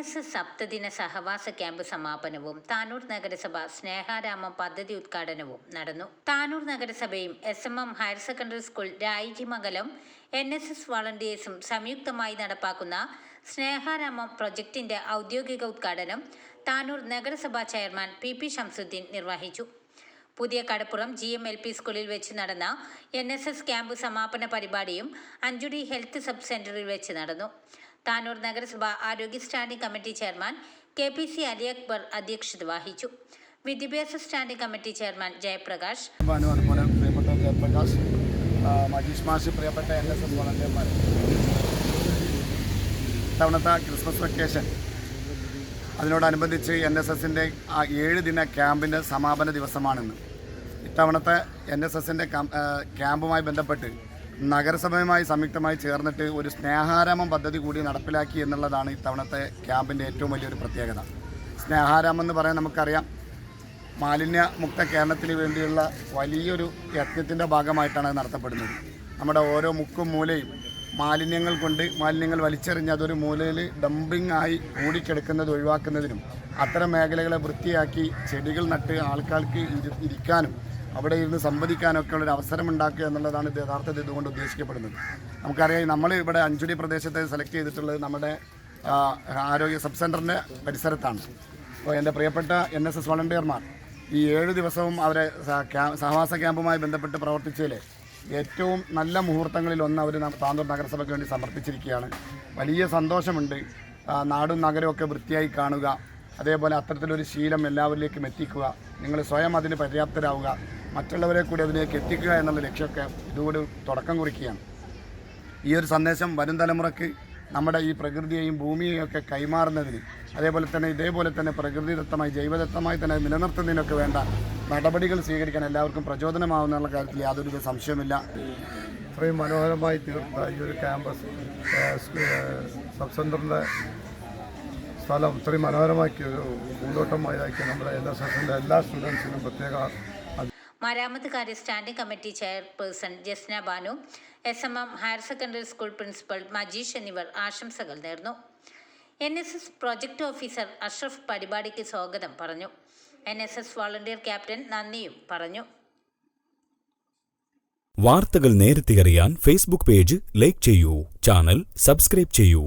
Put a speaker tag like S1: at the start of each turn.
S1: S S സപ്തദിന സഹവാസ camp സമാപനവും താനൂർ നഗരസഭ സ്നേഹാരാമം പദ്ധതി ഉദ്ഘാടനവും നടന്നു. താനൂർ നഗരസഭയും S M M higher secondary school Rayijimangalam N S S വളണ്ടിയേഴ്സും സംയുക്തമായി നടപ്പാക്കുന്ന സ്നേഹാരാമം പ്രൊജക്ടിന്റെ ഔദ്യോഗിക ഉദ്ഘാടനം താനൂർ നഗരസഭാ ചെയർമാൻ പി പി ഷംസുദ്ദീൻ നിർവഹിച്ചു. Puthiya Kadappuram G M L P സ്കൂളിൽ വെച്ച് നടന്ന എൻ എസ് എസ് ക്യാമ്പ് സമാപന പരിപാടിയും അഞ്ചുടി ഹെൽത്ത് സബ് സെന്ററിൽ വെച്ച് നടന്നു. താനൂർ നഗരസഭ ആരോഗ്യ standing committee chairman K P C Ali Akbar അധ്യക്ഷത വഹിച്ചു. വിദ്യാഭ്യാസ സ്റ്റാൻഡിംഗ് കമ്മിറ്റി ചെയർമാൻ ജയപ്രകാശ്.
S2: പ്രിയപ്പെട്ട വോളണ്ടിയർമാർ ഇത്തവണത്തെ ക്രിസ്മസ് വെക്കേഷൻ. അതിനോടനുബന്ധിച്ച് എൻ എസ് എസിന്റെ ആ ഏഴ് ദിന ക്യാമ്പിന്റെ സമാപന ദിവസമാണിന്ന്. ഇത്തവണത്തെ എൻ എസ് എസിന്റെ ക്യാമ്പുമായി ബന്ധപ്പെട്ട് നഗരസഭയുമായി സംയുക്തമായി ചേർന്നിട്ട് ഒരു സ്നേഹാരാമം പദ്ധതി കൂടി നടപ്പിലാക്കി എന്നുള്ളതാണ് ഇത്തവണത്തെ ക്യാമ്പിന്റെ ഏറ്റവും വലിയൊരു പ്രത്യേകത. സ്നേഹാരാമം എന്ന് പറയാൻ നമുക്കറിയാം. മാലിന്യമുക്ത കേരളത്തിന് വേണ്ടിയുള്ള വലിയൊരു യജ്ഞത്തിന്റെ ഭാഗമായിട്ടാണ് അത് നടത്തപ്പെടുന്നത്. നമ്മുടെ ഓരോ മുക്കും മൂലയും മാലിന്യങ്ങൾ കൊണ്ട് മാലിന്യങ്ങൾ വലിച്ചെറിഞ്ഞ് അതൊരു മൂലയിൽ ഡംപിംഗ് ആയി കൂടിക്കിടക്കുന്നത് ഒഴിവാക്കുന്നതിനും അത്തരം മേഖലകളെ വൃത്തിയാക്കി ചെടികൾ നട്ട് ആൾക്കാർക്ക് ഇരി- ഇരിക്കാനും അവിടെ ഇരുന്ന് സംവദിക്കാനൊക്കെ ഉള്ളൊരു അവസരം ഉണ്ടാക്കുക എന്നുള്ളതാണ് ഇത് യഥാർത്ഥത്തിൽ ഇതുകൊണ്ട് ഉദ്ദേശിക്കപ്പെടുന്നത്. നമുക്കറിയാം നമ്മൾ ഇവിടെ അഞ്ചുടി പ്രദേശത്തെ സെലക്ട് ചെയ്തിട്ടുള്ളത് നമ്മുടെ ആരോഗ്യ സബ് സെന്ററിന്റെ പരിസരത്താണ്. അപ്പോൾ എന്റെ പ്രിയപ്പെട്ട എൻ എസ് എസ് വളണ്ടിയർമാർ ഈ ഏഴ് ദിവസവും അവരെ സഹവാസ ക്യാമ്പുമായി ബന്ധപ്പെട്ട് പ്രവർത്തിച്ചതിൽ ഏറ്റവും നല്ല മുഹൂർത്തങ്ങളിൽ ഒന്ന് അവർ താന്തൂർ നഗരസഭയ്ക്ക് വേണ്ടി സമർപ്പിച്ചിരിക്കുകയാണ്. വലിയ സന്തോഷമുണ്ട്. നാടും നഗരവും ഒക്കെ വൃത്തിയായി കാണുക. അതേപോലെ അത്തരത്തിലൊരു ശീലം എല്ലാവരിലേക്കും എത്തിക്കുക. നിങ്ങൾ സ്വയം അതിന് പര്യാപ്തരാവുക. മറ്റുള്ളവരെ കൂടി അതിലേക്ക് എത്തിക്കുക എന്നുള്ള ലക്ഷ്യമൊക്കെ ഇതുകൂടി തുടക്കം കുറിക്കുകയാണ്. ഈ ഒരു സന്ദേശം വരും തലമുറയ്ക്ക് നമ്മുടെ ഈ പ്രകൃതിയെയും ഭൂമിയെയും ഒക്കെ കൈമാറുന്നതിന് അതേപോലെ തന്നെ ഇതേപോലെ തന്നെ പ്രകൃതിദത്തമായി ജൈവദത്തമായി തന്നെ നിലനിർത്തുന്നതിനൊക്കെ വേണ്ട നടപടികൾ സ്വീകരിക്കാൻ എല്ലാവർക്കും പ്രചോദനമാവുന്നുള്ള കാര്യത്തിൽ യാതൊരു സംശയമില്ല
S3: ഇത്രയും മനോഹരമായി തീർത്ത ഈ ഒരു ക്യാമ്പസ് സബ് സെന്ററിന്റെ സ്ഥലം ഇത്രയും മനോഹരമാക്കി ഒരു പൂന്തോട്ടമാക്കി നമ്മുടെ എല്ലാ സെക്ഷന്റെ എല്ലാ സ്റ്റുഡൻസിനും പ്രത്യേക
S1: മരാമത്ത് കാര്യ standing committee chairperson Jasna Banu S M M higher secondary school principal Majeesh എന്നിവർ ആശംസകൾ നേർന്നു. N S S project officer Ashraf പരിപാടിക്ക് സ്വാഗതം പറഞ്ഞു. N S S volunteer captain നന്ദിയും പറഞ്ഞു.
S4: വാർത്തകൾ നേരത്തെ അറിയാൻ ഫേസ്ബുക്ക് പേജ് ലൈക്ക് ചെയ്യൂ ചാനൽ സബ്സ്ക്രൈബ് ചെയ്യൂ.